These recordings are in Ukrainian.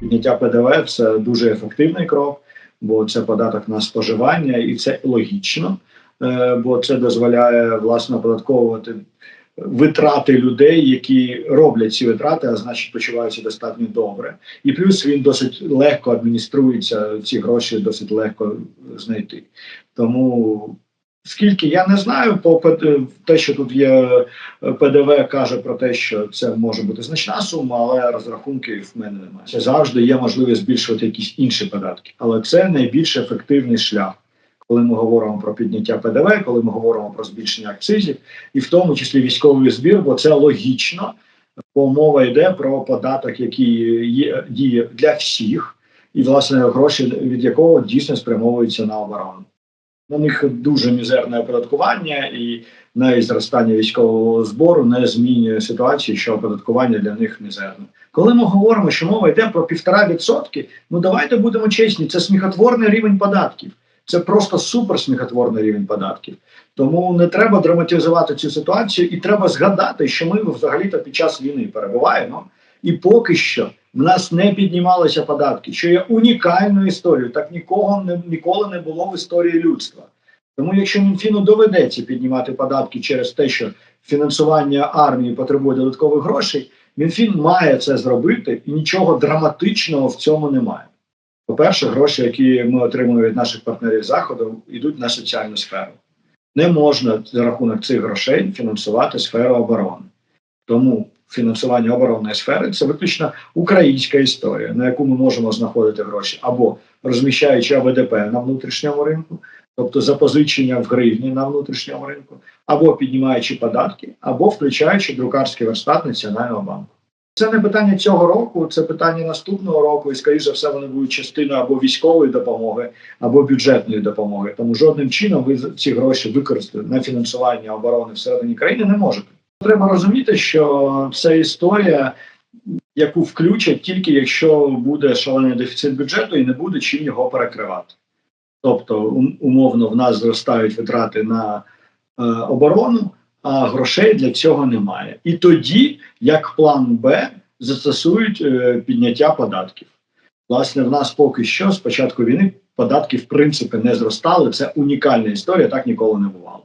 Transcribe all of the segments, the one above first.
Підняття ПДВ це дуже ефективний крок, бо це податок на споживання, і це логічно, е, бо це дозволяє власне оподатковувати витрати людей, які роблять ці витрати, а значить почуваються достатньо добре. І плюс він досить легко адмініструється. Ці гроші досить легко знайти. Тому скільки я не знаю, по те, що тут є е, ПДВ, каже про те, що це може бути значна сума, але розрахунків в мене немає. Це завжди є можливість збільшувати якісь інші податки, але це найбільш ефективний шлях. Коли ми говоримо про підняття ПДВ, коли ми говоримо про збільшення акцизів, і в тому числі військовий збір, бо це логічно, бо мова йде про податок, який є діє для всіх, і власне гроші від якого дійсно спрямовуються на оборону. На них дуже мізерне оподаткування, і навіть зростання військового збору не змінює ситуацію, що оподаткування для них мізерне. Коли ми говоримо, що мова йде про півтора відсотки, ну давайте будемо чесні, це сміхотворний рівень податків. Це просто супер сміхотворний рівень податків. Тому не треба драматизувати цю ситуацію, і треба згадати, що ми взагалі-то під час війни перебуваємо, і поки що в нас не піднімалися податки, що є унікальною історією. Так нікого не ніколи не було в історії людства. Тому, якщо Мінфіну доведеться піднімати податки через те, що фінансування армії потребує додаткових грошей, Мінфін має це зробити, і нічого драматичного в цьому немає. По-перше, гроші, які ми отримуємо від наших партнерів заходу, йдуть на соціальну сферу. Не можна за рахунок цих грошей фінансувати сферу оборони. Тому фінансування оборонної сфери це виключно українська історія, на яку ми можемо знаходити гроші або розміщаючи АВДП на внутрішньому ринку, тобто запозичення в гривні на внутрішньому ринку, або піднімаючи податки, або включаючи друкарський верстат Національного банку. Це не питання цього року, це питання наступного року, і скоріш за все вони будуть частиною або військової допомоги, або бюджетної допомоги. Тому жодним чином ви ці гроші використати на фінансування оборони всередині країни не можете. Треба розуміти, що це історія, яку включать тільки якщо буде шалений дефіцит бюджету і не буде чим його перекривати. Тобто, умовно, в нас зростають витрати на е, оборону а грошей для цього немає. І тоді, як план Б, застосують е, підняття податків. Власне, в нас поки що з початку війни податки в принципі не зростали. Це унікальна історія, так ніколи не бувало.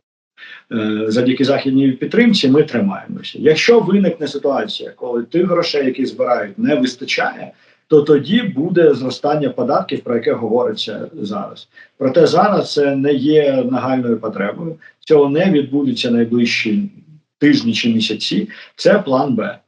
Е, завдяки західній підтримці ми тримаємося. Якщо виникне ситуація, коли тих грошей, які збирають, не вистачає, то тоді буде зростання податків, про яке говориться зараз. Проте зараз це не є нагальною потребою. Цього не відбудеться найближчі тижні чи місяці. Це план Б.